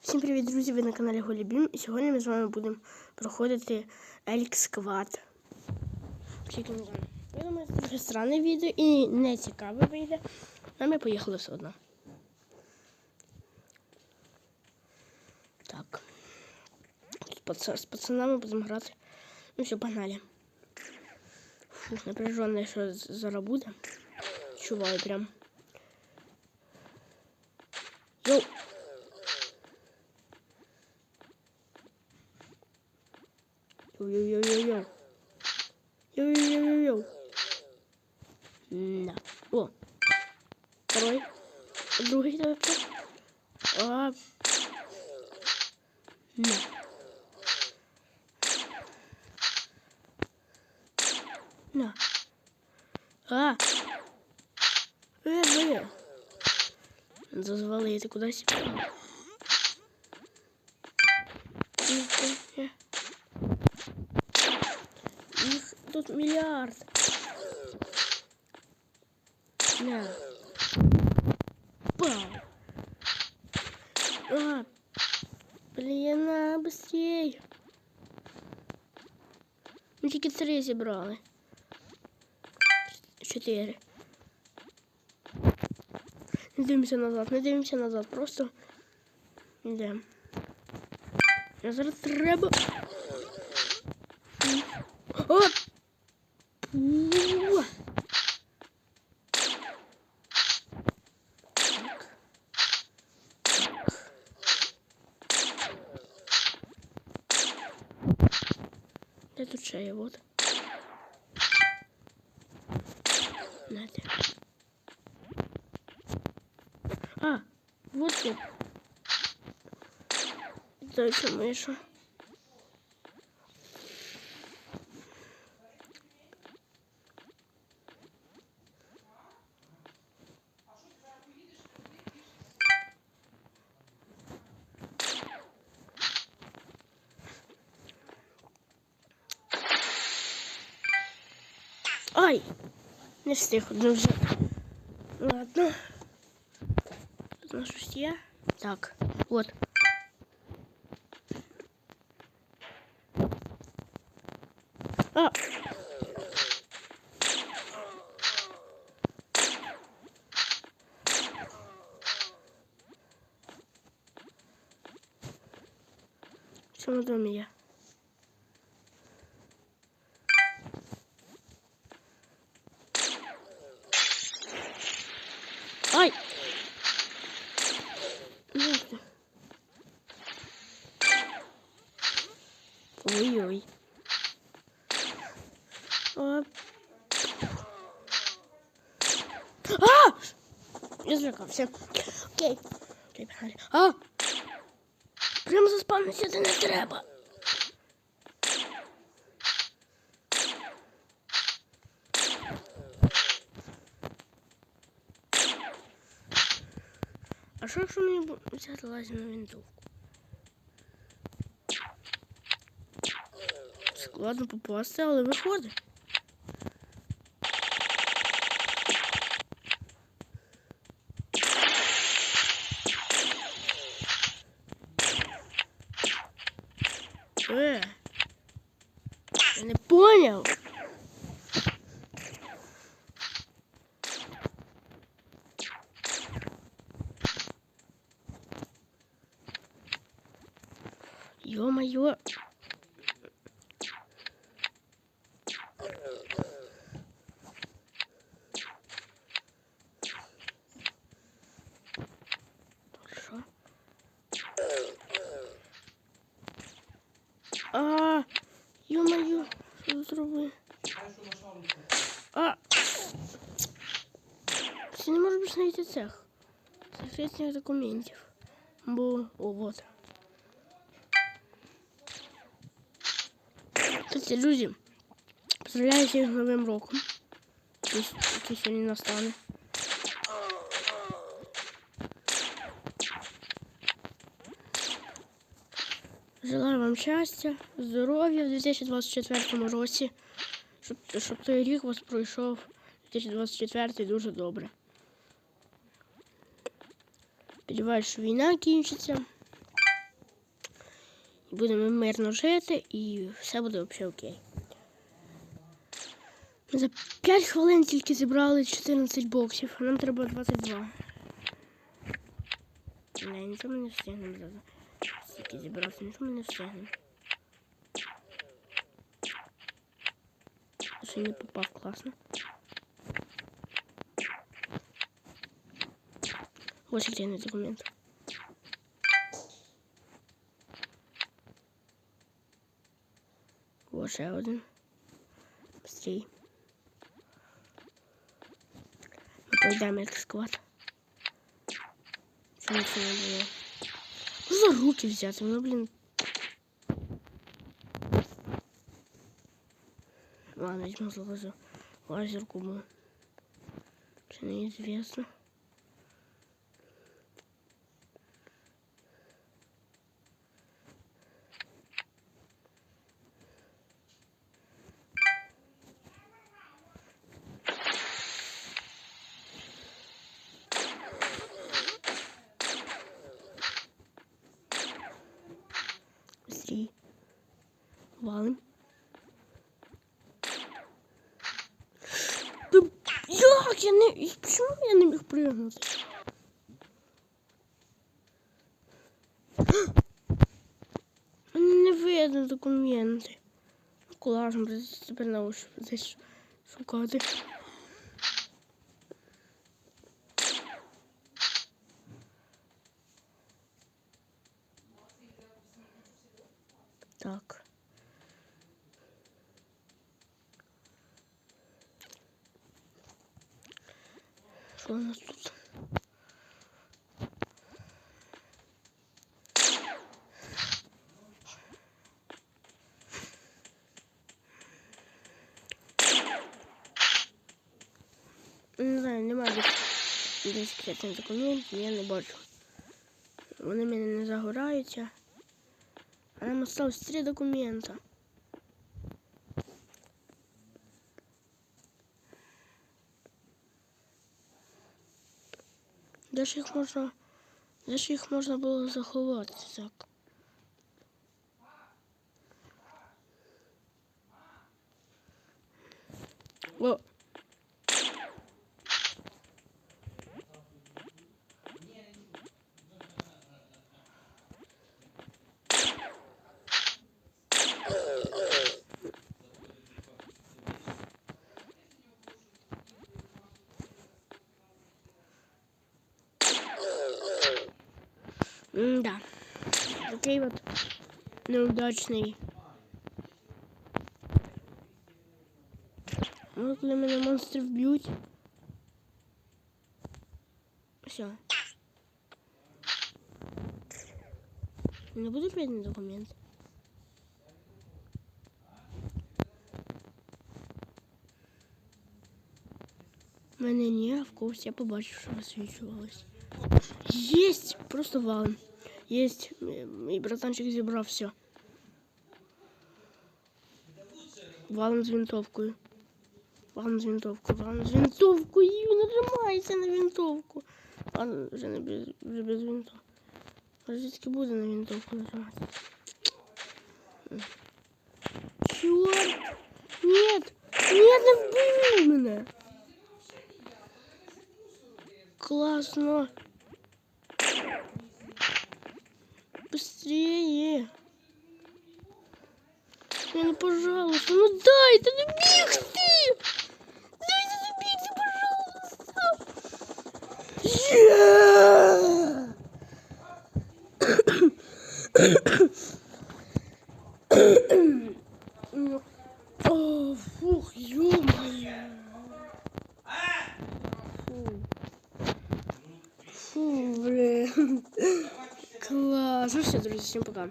Всім привіт, друзі! Ви на каналі Голібім. І сьогодні ми з вами будемо проходити Елік Сквад. Тільки не знаю. Я думаю, це дуже странне відео і не цікаве вийде. А ми поїхали все одно. Так. З пацанами будемо грати. Ну все, погнали. Фух, напряженно, що зараз буде. Чуваю прям. Йоу-йоу-йоу-йоу. На. О. Второй. Другий давай. А. На. На. А. Е, блин. Зазвалити кудись. Е, е. Їх тут мільярд. На. Пау. А. Блін, а, быстрей. Ми тільки три зібрали. Ч- Чотири. Не дивимося назад, не дивимося назад, просто йдемо. Я зараз треба. О! Де тут ще є? Вот. Знаєте. А, вот ты. Дальше миша. Ай! Не встиг одну вже. Ладно. Тут у нас щось є. Так, от. А! В цьому домі є. Ой-ой. А! А! Я злякався. Окей. А! Прямо заспавнитися де не треба. А що якщо мені взяти лазерну винтовку? Складно попасти, але виходить. Е, я не поняв. Ё-моё. Цех. Секретних документів. Бо, о, вот. Кстати, друзі, поздравляю всіх з Новим роком. Який який сьогодні. Желаю вам щастя, здоров'я в 2024 році, щоб, щоб той рік у вас пройшов 2024 дуже добре. Сподіваюсь, що війна кінчиться. І будемо мирно жити, і все буде взагалі окей. Ми за 5 хвилин тільки зібрали 14 боксів, а нам треба 22. Не, нічого ми не встигнемо за стільки зібрати, нічого ми не встигнемо. Ще не попав класно. Ось секретний документ. Ось ще один. Быстрей. Нічого не було. Ну, за руки взяти, ну, блін. Ладно, возьму заложу лазерку, бо Ще неизвестно. Быстрей. Валим. Да як я не. і Чому я не міг пригнути? Не видно документи. Ну, класно, придеться тепер на ощупь десь шукати. Так. Що у нас тут? Не знаю, немає секретних документів, я не бачу. Вони мене не загораються. А нам осталось три документа. Їх можна. Де ж їх можна було заховати так? О! Да. Такий от неудачний. Ну, коли мене монстри вб'ють. Все. Не буду прийняти документ. Мене ні, а в когось я побачив, що висвічувалось. Есть! Просто валом Есть. И братанчик зібрав все. Валом з винтовкою. Валом з винтовкою, валом з винтовкою. Нажимається на винтовку. Ладно, вже не без, вже без винтовки. Може, тільки буде на винтовку нажимати. Чорт! Нет! Нет, не вбив мене! Классно! Быстрее! Ну, ну, пожалуйста, ну дайте добігти! Дайте добігти, пожалуйста! Є! О, sogar.